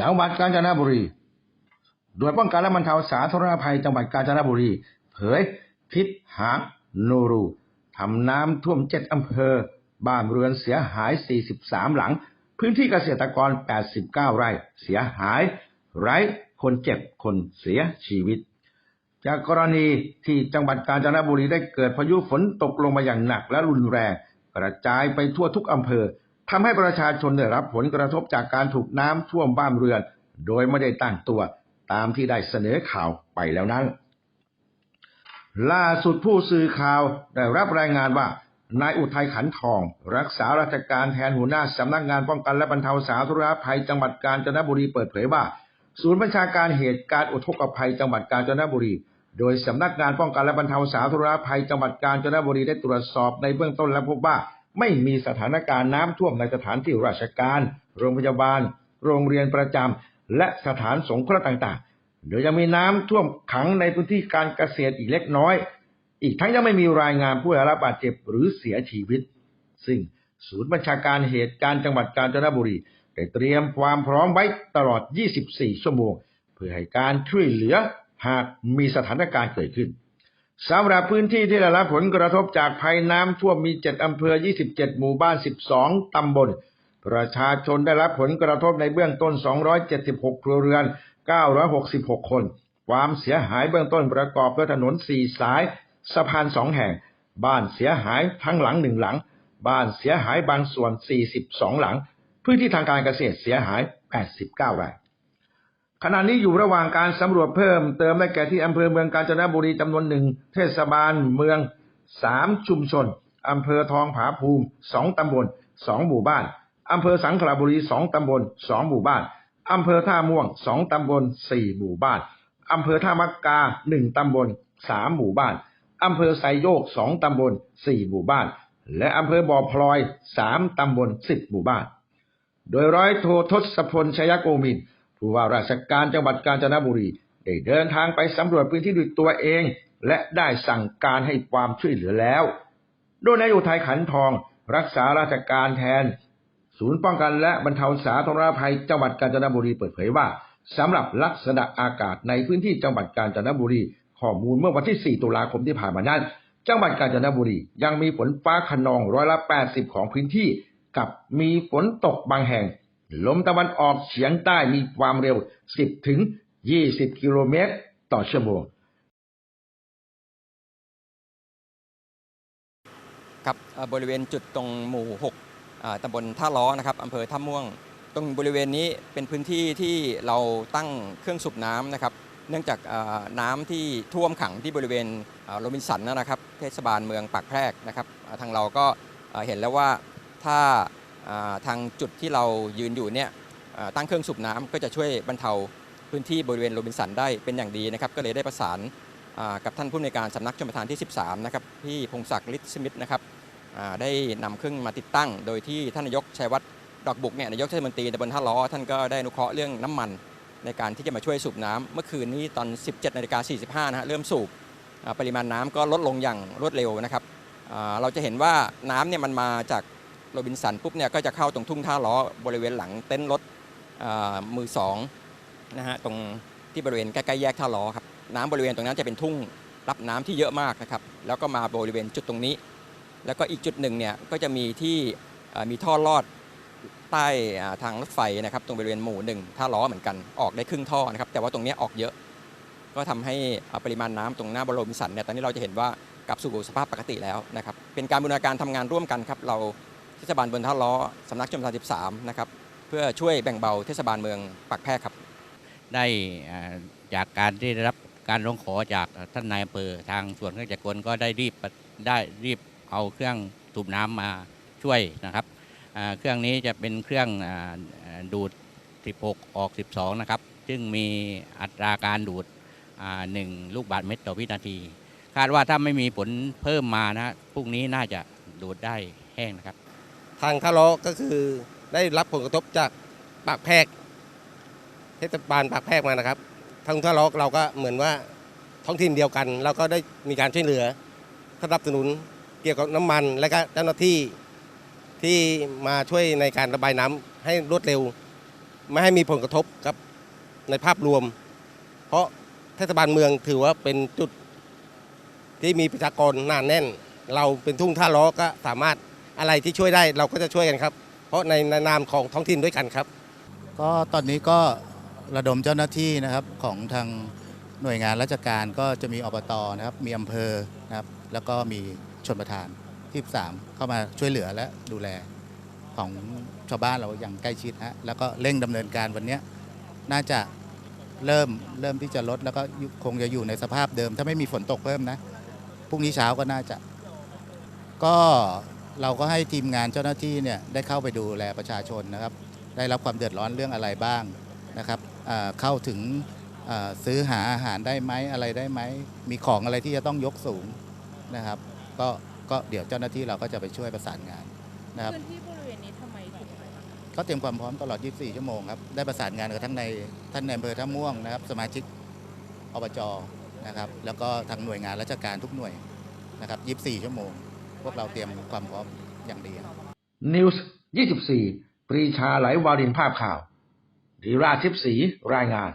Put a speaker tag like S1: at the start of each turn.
S1: จังหวัดกาญจนบุรีโดยป้องกันและบรรเทาสาธารณภัยจังหวัดกาญจนบุรี เผยพิษหางโนรูทำน้ำท่วมเจ็ดอำเภอ บ้านเรือนเสียหาย 43 หลัง พื้นที่เกษตรกร 89 ไร่ เสียหาย ไร้คนเจ็บคนเสียชีวิต จากกรณีที่จังหวัดกาญจนบุรีได้เกิดพายุฝนตกลงมาอย่างหนักและรุนแรง กระจายไปทั่วทุกอำเภอ ทำให้ประชาชนได้รับผลกระทบจากการถูกน้ำท่วมบ้านเรือน โดยไม่ได้ตั้งตัวตามที่ได้เสนอข่าวไปแล้วนั้น ล่าสุดผู้สื่อข่าวได้รับรายงานว่านายอุทัยขันทอง รักษาราชการแทนหัวหน้าสำนักงานป้องกันและบรรเทาสาธารณภัยจังหวัดกาญจนบุรีเปิดเผยว่า ศูนย์บัญชาการเหตุการณ์อุทกภัยจังหวัดกาญจนบุรี โดยสำนักงานป้องกันและบรรเทาสาธารณภัยจังหวัดกาญจนบุรีได้ตรวจสอบในเบื้องต้นและพบว่า ไม่มีสถานการณ์น้ำท่วมในสถานที่ราชการ โรงพยาบาล โรงเรียนประจำและสถานสงเคราะห์ต่างๆ โดยยังมีน้ำท่วมขังในพื้นที่การเกษตรอีกเล็กน้อย อีกทั้งยังไม่มีรายงานผู้ได้รับบาดเจ็บหรือเสียชีวิต ซึ่งศูนย์บัญชาการเหตุการณ์จังหวัดกาญจนบุรีได้เตรียมความพร้อมไว้ตลอด 24 ชั่วโมง เพื่อให้การช่วยเหลือหากมีสถานการณ์เกิดขึ้น สำหรับพื้นที่ที่ได้รับผลกระทบจากภัยน้ำท่วมมี 7 อำเภอ 27 หมู่บ้าน 12 ตำบล ประชาชนได้รับผลกระทบในเบื้องต้น 276 ครัวเรือน 966 คน ความเสียหายเบื้องต้นประกอบด้วยถนน 4 สาย สะพาน 2 แห่ง บ้านเสียหายทั้งหลังหนึ่งหลัง บ้านเสียหายบางส่วน 42 หลัง พื้นที่ทางการเกษตรเสียหาย 89ไร่ ขณะนี้อยู่ระหว่างการสำรวจเพิ่มเติมได้แก่ที่อำเภอเมืองกาญจนบุรีจำนวนหนึ่งเทศบาลเมืองสามชุมชนอำเภอทองผาภูมิสองตำบลสองหมู่บ้านอำเภอสังขละบุรีสองตำบลสองหมู่บ้านอำเภอท่าม่วงสองตำบลสี่หมู่บ้านอำเภอท่ามักกาหนึ่งตำบลสามหมู่บ้านอำเภอไซโยกสองตำบลสี่หมู่บ้าน และอำเภอบ่อพลอยสามตำบลสิบหมู่บ้าน โดยร้อยโททศพลชยโกมิน ผู้ว่าราชการจังหวัดกาญจนบุรีได้เดินทางไปสำรวจพื้นที่ด้วยตัวเอง และได้สั่งการให้ความช่วยเหลือแล้ว โดยนายอุทัยขันทอง รักษาราชการแทน ศูนย์ป้องกันและบรรเทาสาธารณภัยจังหวัดกาญจนบุรีเปิดเผยว่าสำหรับลักษณะอากาศในพื้นที่จังหวัดกาญจนบุรี ข้อมูลเมื่อวันที่ 4 ตุลาคมที่ผ่านมานั้น จังหวัดกาญจนบุรียังมีฝนฟ้าขนองร้อยละ 80 ของพื้นที่ กับมีฝนตกบางแห่ง ลมตะวันออกเฉียงใต้มีความเร็ว 10 ถึง 20 กิโลเมตร ต่อชั่วโมง
S2: ครับเบริเวณจุดตรงหมู่ 6ตำบลท่าล้อนะครับอำเภอท่าม่วง ตรงบริเวณนี้เป็นพื้นที่ที่เราตั้งเครื่องสูบน้ำนะครับ เนื่องจากน้ำที่ท่วมขังที่บริเวณโรบินสันนะครับ เทศบาลเมืองปากแพรกนะครับ ทางเราก็เห็นแล้วว่าถ้า ทางจุดที่เรายืนอยู่เนี่ยตั้งเครื่องสูบน้ำก็จะช่วยบรรเทาพื้นที่บริเวณโรบินสันได้เป็นอย่างดีนะครับ ก็เลยได้ประสานกับท่านผู้ในการสำนักชมประทานที่ 13 นะครับพี่พงศักดิ์ฤทธิ์สมิทธ์นะครับได้นำเครื่องมาติดตั้ง โดยที่ท่านนายกชัยวัฒน์ดอกบุกเนี่ยนายกเทศมนตรีตำบลท่าล้อท่านก็ได้อนุเคราะห์เรื่องน้ำมันในการที่จะมาช่วยสูบน้ำเมื่อคืนนี้ตอน 17นาฬิกา45นะฮะเริ่มสูบปริมาณน้ำก็ลดลงอย่างรวดเร็วนะครับเราจะเห็นว่าน้ำเนี่ยมันมาจาก โรบินสันปุ๊บเนี่ยก็จะเข้าตรงทุ่งท่าล้อบริเวณหลังเต็นท์รถมือสองนะฮะตรงที่บริเวณใกล้ๆแยกท่าล้อครับน้ำบริเวณตรงนั้นจะเป็นทุ่งรับน้ำที่เยอะมากนะครับแล้วก็มาบริเวณจุดตรงนี้ แล้วก็อีกจุดหนึ่งเนี่ยก็จะมีที่มีท่อลอดใต้ทางรถไฟนะครับ ตรงบริเวณหมู่หนึ่งท่าล้อเหมือนกันออกได้ครึ่งท่อนะครับแต่ว่าตรงนี้ออกเยอะก็ทำให้ปริมาณน้ำตรงหน้าบรมสันเนี่ยตอนนี้เราจะเห็นว่ากลับสู่สภาพปกติแล้วนะครับเป็นการบูรณาการทำงานร่วมกันครับเรา เทศบาลบนท่าล้อสำนักชมทาน13 นะครับ เพื่อช่วยแบ่งเบาเทศบาลเมืองปากแพรครับ
S3: ได้จากการที่ได้รับการร้องขอจากท่านนายอำเภอทางส่วนราชการก็ได้รีบได้รีบเอาเครื่องสูบน้ำมาช่วยนะครับ เครื่องนี้จะเป็นเครื่องดูด 16 ออก 12 นะครับ ซึ่งมีอัตราการดูดอ่าหนึ่งลูกบาศก์เมตรต่อวินาที คาดว่าถ้าไม่มีฝนเพิ่มมานะพรุ่งนี้น่าจะดูดได้แห้งนะครับ
S4: ทางท่าล้อก็คือได้รับผลกระทบจากปากแพรกเทศบาลปากแพรกมานะครับทางท่าล้อเราก็เหมือนว่าท้องถิ่นเดียวกัน เราก็ได้มีการช่วยเหลือสนับสนุนเกี่ยวกับน้ำมัน และก็เจ้าหน้าที่ที่มาช่วยในการระบายน้ำให้รวดเร็ว ไม่ให้มีผลกระทบกับในภาพรวม เพราะเทศบาลเมืองถือว่าเป็นจุดที่มีประชากรหนาแน่น เราเป็นทุ่งท่าล้อก็สามารถ อะไรที่ช่วยได้เราก็จะช่วยกันครับ เพราะในนามของท้องถิ่นด้วยกันครับ
S5: ก็ตอนนี้ก็ระดมเจ้าหน้าที่นะครับของทางหน่วยงานราชการก็จะมีอบตนะครับ มีอำเภอนะครับ แล้วก็มีชนประทานที่สามเข้ามาช่วยเหลือและดูแลของชาวบ้านเราอย่างใกล้ชิดฮะแล้วก็เร่งดำเนินการวันนี้น่าจะเริ่มเริ่มที่จะลดแล้วก็คงจะอยู่ในสภาพเดิม ถ้าไม่มีฝนตกเพิ่มนะพรุ่งนี้เช้าก็น่าจะ ก็ เราก็ให้ทีมงานเจ้าหน้าที่เนี่ยได้เข้าไปดูแลประชาชนนะครับ ได้รับความเดือดร้อนเรื่องอะไรบ้างนะครับอ่าเข้าถึงอ่าซื้อหาอาหารได้ไหมอะไรได้ไหม มีของอะไรที่จะต้องยกสูงนะครับ ก็ก็เดี๋ยวเจ้าหน้าที่เราก็จะไปช่วยประสานงานนะครับ
S6: พื้นที่บริเวณนี้ทำไมถึง
S5: เขาเตรียมความพร้อมตลอด 24 ชั่วโมงครับ ได้ประสานงานกับทั้งในท่านในอำเภอท่าม่วงนะครับ สมาชิกอบจนะครับ แล้วก็ทางหน่วยงานราชการทุกหน่วยนะครับ 24 ชั่วโมง พวกเราเตรียมความพร้อมอย่างดี
S1: นิวส์24 ปรีชาไหลวารินภาพข่าวดีราทิพย์ศรีรายงาน